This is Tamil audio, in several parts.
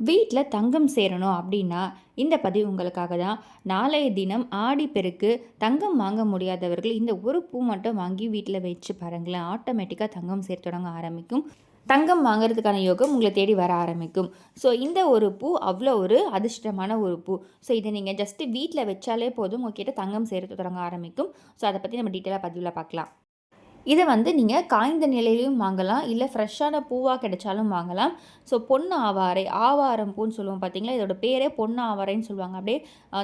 வீட்டில் தங்கம் சேரணும் அப்படின்னா இந்த பதிவு உங்களுக்காக தான். நாளைய தினம் ஆடிப்பெருக்கு தங்கம் வாங்க முடியாதவர்கள் இந்த ஒரு பூ மட்டும் வாங்கி வீட்டில் வச்சு பாருங்களேன். ஆட்டோமேட்டிக்காக தங்கம் சேர தொடங்க ஆரம்பிக்கும். தங்கம் வாங்குறதுக்கான யோகம் உங்களை தேடி வர ஆரம்பிக்கும். ஸோ இந்த ஒரு பூ அவ்வளோ ஒரு அதிர்ஷ்டமான ஒரு பூ. ஸோ இதை நீங்கள் ஜஸ்ட்டு வீட்டில் வச்சாலே போதும். உங்ககிட்ட தங்கம் சேர்த்து தொடங்க ஆரம்பிக்கும். ஸோ அதை பற்றி நம்ம டீட்டெயிலாக பதிவில் பார்க்கலாம். இதை வந்து நீங்கள் காய்ந்த நிலையிலையும் வாங்கலாம் இல்லை ஃப்ரெஷ்ஷான பூவாக கிடைச்சாலும் வாங்கலாம். ஸோ பொண்ணு ஆவாரை ஆவாரம் பூன்னு சொல்லுவோம் பார்த்தீங்களா இதோட பேரே பொண்ணு ஆவாரைன்னு சொல்லுவாங்க. அப்படியே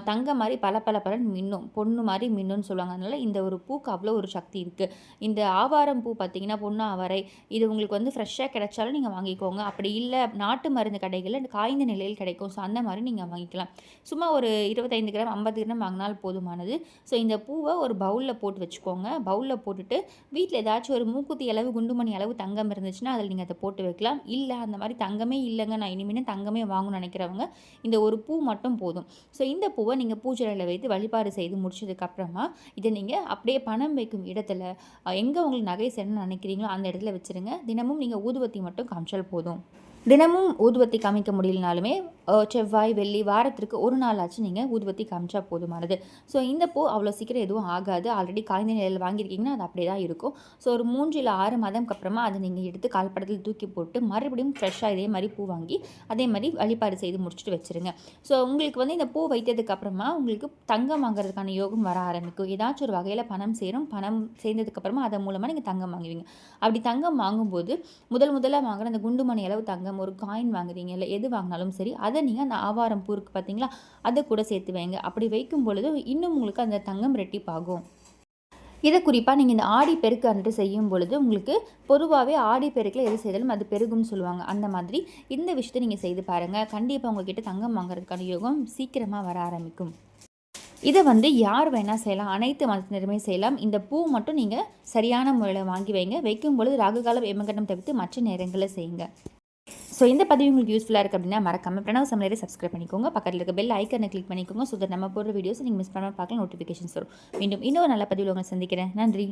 தங்க மாதிரி பல பல பலன் மின்னும் பொண்ணு மாதிரி மின்னும்னு சொல்லுவாங்க. அதனால் இந்த ஒரு பூக்கு அவ்வளோ ஒரு சக்தி இருக்குது இந்த ஆவாரம் பூ பார்த்தீங்கன்னா பொண்ணு ஆவாரை இது உங்களுக்கு வந்து ஃப்ரெஷ்ஷாக கிடைச்சாலும் நீங்கள் வாங்கிக்கோங்க. அப்படி இல்லை நாட்டு மருந்து கடைகளில் இந்த காய்ந்த நிலையில் கிடைக்கும். ஸோ அந்த மாதிரி நீங்கள் வாங்கிக்கலாம். சும்மா ஒரு இருபத்தைந்து கிராம் ஐம்பது கிராம் வாங்கினால் போதுமானது. ஸோ இந்த பூவை ஒரு பவுலில் போட்டு வச்சுக்கோங்க. பவுலில் போட்டுட்டு வீட்டில் ஏதாச்சும் ஒரு மூக்குத்தி அளவு குண்டுமணி அளவு தங்கம் இருந்துச்சுன்னா அதில் நீங்கள் அதை போட்டு வைக்கலாம். இல்லை அந்த மாதிரி தங்கமே இல்லைங்க. நான் இனிமேல் தங்கமே வாங்கணும்னு நினைக்கிறவங்க இந்த ஒரு பூ மட்டும் போதும். ஸோ இந்த பூவை நீங்கள் பூஜையில் வைத்து வழிபாடு செய்து முடிச்சதுக்கப்புறமா இதை நீங்கள் அப்படியே பணம் வைக்கும் இடத்துல எங்கே உங்களுக்கு நகை செய்யணும்னு நினைக்கிறீங்களோ அந்த இடத்துல வச்சுருங்க. தினமும் நீங்கள் ஊதுவத்தி மட்டும் காமிச்சால் போதும். தினமும் ஊதுவத்தி காமிக்க முடியலனாலுமே செவ்வாய் வெள்ளி வாரத்திற்கு ஒரு நாளாச்சும் நீங்கள் ஊதுவத்தி காமிச்சா போதுமானது. ஸோ இந்த பூ அவ்வளோ சீக்கிரம் எதுவும் ஆகாது. ஆல்ரெடி காய்ந்த நிலையில் வாங்கியிருக்கீங்கன்னா அது அப்படியே தான் இருக்கும். ஸோ ஒரு மூன்று இல்லை ஆறு மாதம்க்கு அப்புறமா அதை நீங்கள் எடுத்து கால்படத்தில் தூக்கி போட்டு மறுபடியும் ஃப்ரெஷ்ஷாக இதே மாதிரி பூ வாங்கி அதே மாதிரி வழிபாடு செய்து முடிச்சுட்டு வச்சுருங்க. ஸோ உங்களுக்கு வந்து இந்த பூ வைத்ததுக்கு அப்புறமா உங்களுக்கு தங்கம் வாங்குறதுக்கான யோகம் வர ஆரம்பிக்கும். ஏதாச்சும் ஒரு வகையில் பணம் சேரும். பணம் சேர்ந்ததுக்கப்புறமா அதன் மூலமாக நீங்கள் தங்கம் வாங்குவீங்க. அப்படி தங்கம் வாங்கும்போது முதல் முதலாக வாங்குற அந்த குண்டுமணி அளவு தங்கம் ஒரு காயின் வாங்குறீங்க இல்லை எது வாங்கினாலும் சரி அதை நீங்கள் அந்த ஆவாரம் பூருக்கு பார்த்தீங்களா அதை கூட சேர்த்து வைங்க. அப்படி வைக்கும் பொழுது இன்னும் உங்களுக்கு அந்த தங்கம் ரெட்டிப்பாகும் இதை குறிப்பாக நீங்கள் இந்த ஆடி பெருக்கு அன்று செய்யும் பொழுது உங்களுக்கு பொதுவாகவே ஆடி பெருக்கில் எது செய்தாலும் அது பெருகும்னு சொல்லுவாங்க. அந்த மாதிரி இந்த விஷயத்தை நீங்கள் செய்து பாருங்கள் கண்டிப்பாக உங்ககிட்ட தங்கம் வாங்குறதுக்கான யோகம் சீக்கிரமாக வர ஆரம்பிக்கும். இதை வந்து யார் வேணால் செய்யலாம். அனைத்து மதத்தினருமே செய்யலாம். இந்த பூ மட்டும் நீங்கள் சரியான முறையில் வாங்கி வைங்க. வைக்கும் பொழுது ராகுகாலம் எமகண்டம் தவிர்த்து மற்ற நேரங்களில் செய்யுங்க. ஸோ இந்த பதிவு உங்களுக்கு யூஸ்ஃபுல்லாக இருக்குது அப்படின்னா மறக்காம பிரணவ் சமையலை சப்ஸ்கிரைப் பண்ணிக்கோங்க. பக்கத்தில் இருக்க பெல் ஐக்கனை கிளிக் பண்ணிக்கோங்க. ஸோ நம்ம போடுற வீடியோஸ் நீங்கள் மிஸ் பண்ணாமல் பார்க்கலாம் நோட்டிஃபிகேஷன்ஸ் வரும். மீண்டும் இன்னொரு நல்ல பதிவில் உங்களை சந்திக்கிறேன். நன்றி.